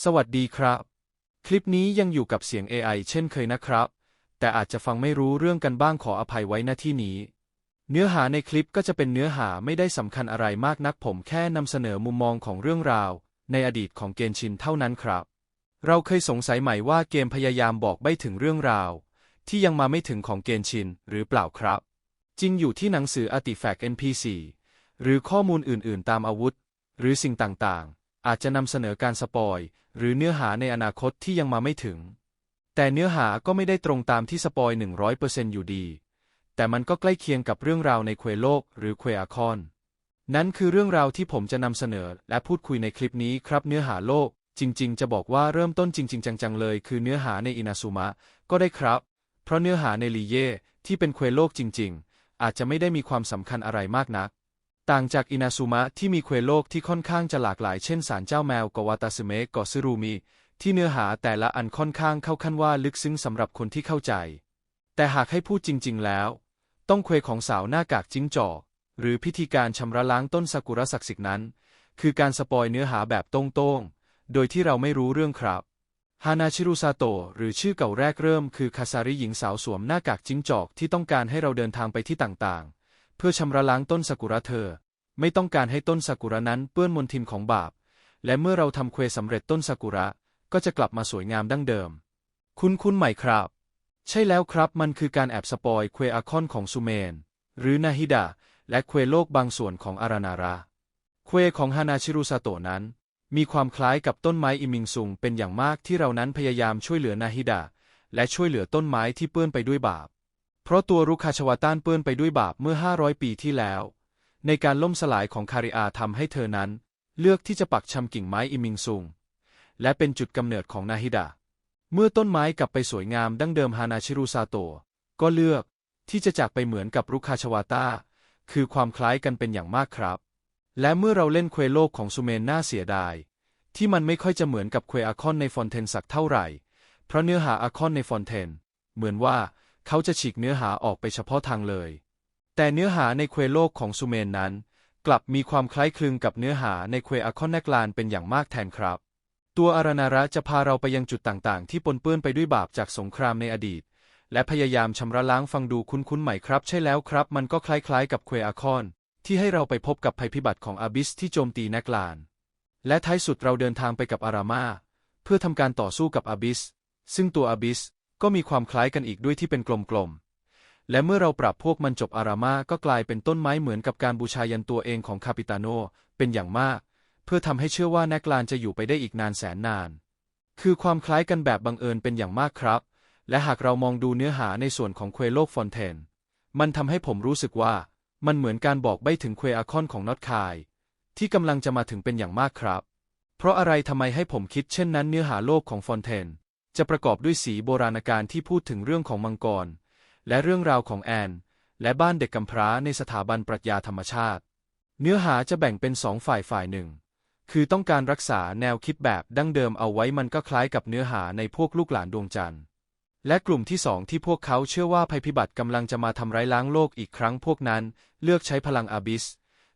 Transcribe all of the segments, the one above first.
สวัสดีครับ คลิปนี้ยังอยู่กับเสียง AI เช่นเคยนะครับ แต่อาจจะฟังไม่รู้เรื่องกันบ้างขออภัยไว้ณที่นี้ เนื้อหาในคลิปก็จะเป็นเนื้อหาไม่ได้สำคัญอะไรมากนักผมแค่นำเสนอมุมมองของเรื่องราว ในอดีตของเกนชินเท่านั้นครับ เราเคยสงสัยใหม่ว่าเกมพยายามบอกใบ้ถึงเรื่องราว ที่ยังมาไม่ถึงของเกนชินหรือเปล่าครับ จริงอยู่ที่หนังสือ Artifact NPC หรือข้อมูลอื่น ๆ ตามอาวุธ หรือสิ่งต่างๆ อาจจะนำเสนอการสปอย หรือเนื้อหาในอนาคตที่ยังมาไม่ถึง แต่เนื้อหาก็ไม่ได้ตรงตามที่สปอย100%อยู่ดี แต่มันก็ใกล้เคียงกับเรื่องราวในเควโลก หรือเควอาคอน นั่นคือเรื่องราวที่ผมจะนำเสนอและพูดคุยในคลิปนี้ครับเนื้อหาโลก จริง ๆ จะบอกว่าเริ่มต้นจริง ๆ จัง ๆ เลย คือเนื้อหาในอินาซุมะก็ได้ครับ เพราะเนื้อหาในลีเย่ที่เป็นเควโลกจริง ๆ อาจจะไม่ได้มีความสำคัญอะไรมากนัก ต่างจากอินาซุมะที่มีเควโลกที่ค่อนข้างจะหลากหลายเช่นศาลเจ้าแมวกวาตาสึเมะกอซึรูมิ ที่เนื้อหาแต่ละอันค่อนข้างเข้าขั้นว่าลึกซึ้งสำหรับคนที่เข้าใจ แต่หากให้พูดจริง ๆ แล้ว ต้องเควของสาวหน้ากากจิ้งจอกหรือพิธีการชำระล้างต้นซากุระศักดิ์สิทธิ์นั้น คือการสปอยเนื้อหาแบบตรงๆ โดยที่เราไม่รู้เรื่องครับฮานาชิรุซาโตะหรือชื่อเก่าแรกเริ่มคือคาซาริหญิงสาวสวมหน้ากากจิ้งจอกที่ต้องการให้เราเดินทางไปที่ต่างๆ เพื่อชำระล้างต้นซากุระเธอ ไม่ต้องการให้ต้นซากุระนั้นเปื้อนมลทินของบาป และเมื่อเราทำเควสำเร็จต้นซากุระก็จะกลับมาสวยงามดั้งเดิม คุณคุณใหม่ครับ ใช่แล้วครับมันคือการแอบสปอยเควอาคอนของซูเมน หรือนาฮิดะและเควโลกบางส่วนของอารานาราเควของฮานาชิรุซาโตะนั้น มีความคล้ายกับต้นไม้อิมิงซุงเป็นอย่างมากที่เรานั้นพยายามช่วยเหลือนาฮิดะและช่วยเหลือต้นไม้ที่เปื้อนไปด้วยบาป เพราะตัวรุคาชวาต้านเปื้อนไปด้วยบาปเมื่อ 500 ปีที่แล้ว ในการล่มสลายของคาริอาทำให้เธอนั้น เลือกที่จะปักชำกิ่งไม้อิมิงซุง และเป็นจุดกำเนิดของนาฮิดะเมื่อต้นไม้กลับไปสวยงามดั้งเดิมฮานาชิรุซาโตะก็เลือกที่จะจากไปเหมือนกับรุคาชวาตาคือความคล้ายกันเป็นอย่างมากครับ และเมื่อเราเล่นเควโลกของซูเมนน่าเสียดาย ที่มันไม่ค่อยจะเหมือนกับเควอาคอนในฟอนเทนสักเท่าไหร่ เพราะเนื้อหาอาคอนในฟอนเทน เหมือนว่าเขาจะฉีกเนื้อหาออกไปเฉพาะทางเลย แต่เนื้อหาในเควโลกของซูเมนนั้น กลับมีความคล้ายคลึงกับเนื้อหาในเควอาคอนแนกลานเป็นอย่างมากแทนครับ ตัวอารานาระจะพาเราไปยังจุดต่างๆ ที่ปนเปื้อนไปด้วยบาปจากสงครามในอดีต และพยายามชำระล้างฟังดูคุ้นๆใหม่ครับ ใช่แล้วครับ มันก็คล้ายๆ กับเควอาคอนที่ให้เราไปพบกับภัยพิบัติของอาบิสที่โจมตีแนกลาน และท้ายสุดเราเดินทางไปกับอารามาเพื่อทำการต่อสู้กับอาบิส ซึ่งตัวอาบิสก็มีความคล้ายกันอีกด้วยที่เป็นกลมๆ และเมื่อเราปรับพวกมันจบอารามาก็กลายเป็นต้นไม้เหมือนกับการบูชายันตัวเองของคาปิตาโนเป็นอย่างมาก เพื่อทำให้เชื่อว่าแนกลานจะอยู่ไปได้อีกนานแสนนาน คือความคล้ายกันแบบบังเอิญเป็นอย่างมากครับ และหากเรามองดูเนื้อหาในส่วนของเควโลกฟอนเทน มันทำให้ผมรู้สึกว่ามันเหมือนการบอกใบ้ถึงเควอาคอนของนอตคาย ที่กำลังจะมาถึงเป็นอย่างมากครับ เพราะอะไรทำไมให้ผมคิดเช่นนั้นเนื้อหาโลกของฟอนเทน จะประกอบด้วยสีโบราณการที่พูดถึงเรื่องของมังกร และเรื่องราวของแอน และบ้านเด็กกำพร้าในสถาบันปรัชญาธรรมชาติ เนื้อหาจะแบ่งเป็นสองฝ่ายฝ่ายหนึ่ง คือต้องการรักษาแนวคิดแบบดั้งเดิมเอาไว้มันก็คล้ายกับเนื้อหาในพวกลูกหลานดวงจันทร์ และกลุ่มที่สองที่พวกเขาเชื่อว่าภัยพิบัติกำลังจะมาทำร้ายล้างโลกอีกครั้งพวกนั้นเลือกใช้พลังอาบิส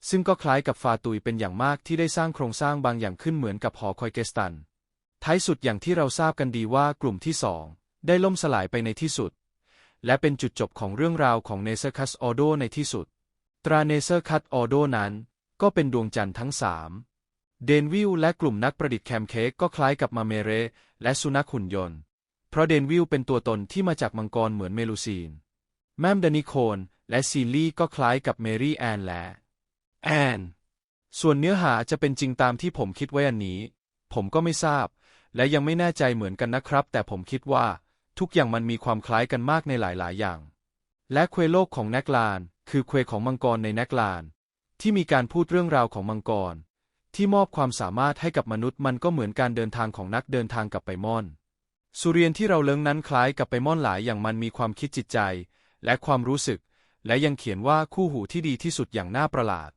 ซึ่งก็คล้ายกับฟาตุยเป็นอย่างมากที่ได้สร้างโครงสร้างบางอย่างขึ้นเหมือนกับหอคอยเกสตัน ท้ายสุดอย่างที่เราทราบกันดีว่ากลุ่มที่สองได้ล่มสลายไปในที่สุด และเป็นจุดจบของเรื่องราวของเนเซอร์คัสออโดในที่สุด ตราเนเซอร์คัสออโดนั้น ก็เป็นดวงจันทร์ทั้งสามเดนวิลและกลุ่มนักประดิษฐ์แคมเค้กก็คล้ายกับมาเมเร และสุนัขหุ่นยนต์ เพราะเดนวิลเป็นตัวตนที่มาจากมังกรเหมือนเมลูซีน แมมดานิโคนและซีลี่ก็คล้ายกับเมรี่แอนและแอนส่วนเนื้อหาจะเป็นจริงตามที่ผมคิดไว้อันนี้ ผมก็ไม่ทราบ และยังไม่แน่ใจเหมือนกันนะครับ แต่ผมคิดว่า ทุกอย่างมันมีความคล้ายกันมากในหลายๆ อย่าง และเควโลกของแนกลาน คือเควของมังกรในแนกลาน ที่มีการพูดเรื่องราวของมังกร ที่มอบความสามารถให้กับมนุษย์มันก็เหมือนการเดินทางของนักเดินทางกับไปมอน สุเรียนที่เราเลิ้งนั้นคล้ายกับไปมอนหลายอย่างมันมีความคิดจิตใจ และความรู้สึก และยังเขียนว่าคู่หูที่ดีที่สุดอย่างน่าประหลาด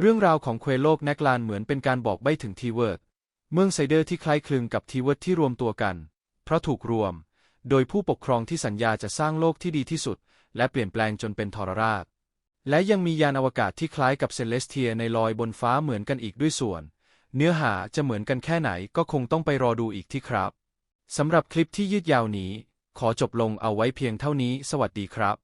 เรื่องราวของเควโลกแนกลานเหมือนเป็นการบอกใบ้ถึงทีเวิร์ดเมืองไซเดอร์ที่คล้ายคลึงกับทีเวิร์ดที่รวมตัวกัน เพราะถูกรวม โดยผู้ปกครองที่สัญญาจะสร้างโลกที่ดีที่สุด และเปลี่ยนแปลงจนเป็นทรราช และยังมียานอวกาศที่คล้ายกับเซเลสเทียในลอยบนฟ้าเหมือนกันอีกด้วยส่วน เนื้อหาจะเหมือนกันแค่ไหนก็คงต้องไปรอดูอีกที่ครับสำหรับคลิปที่ยืดยาวนี้ ขอจบลงเอาไว้เพียงเท่านี้ สวัสดีครับ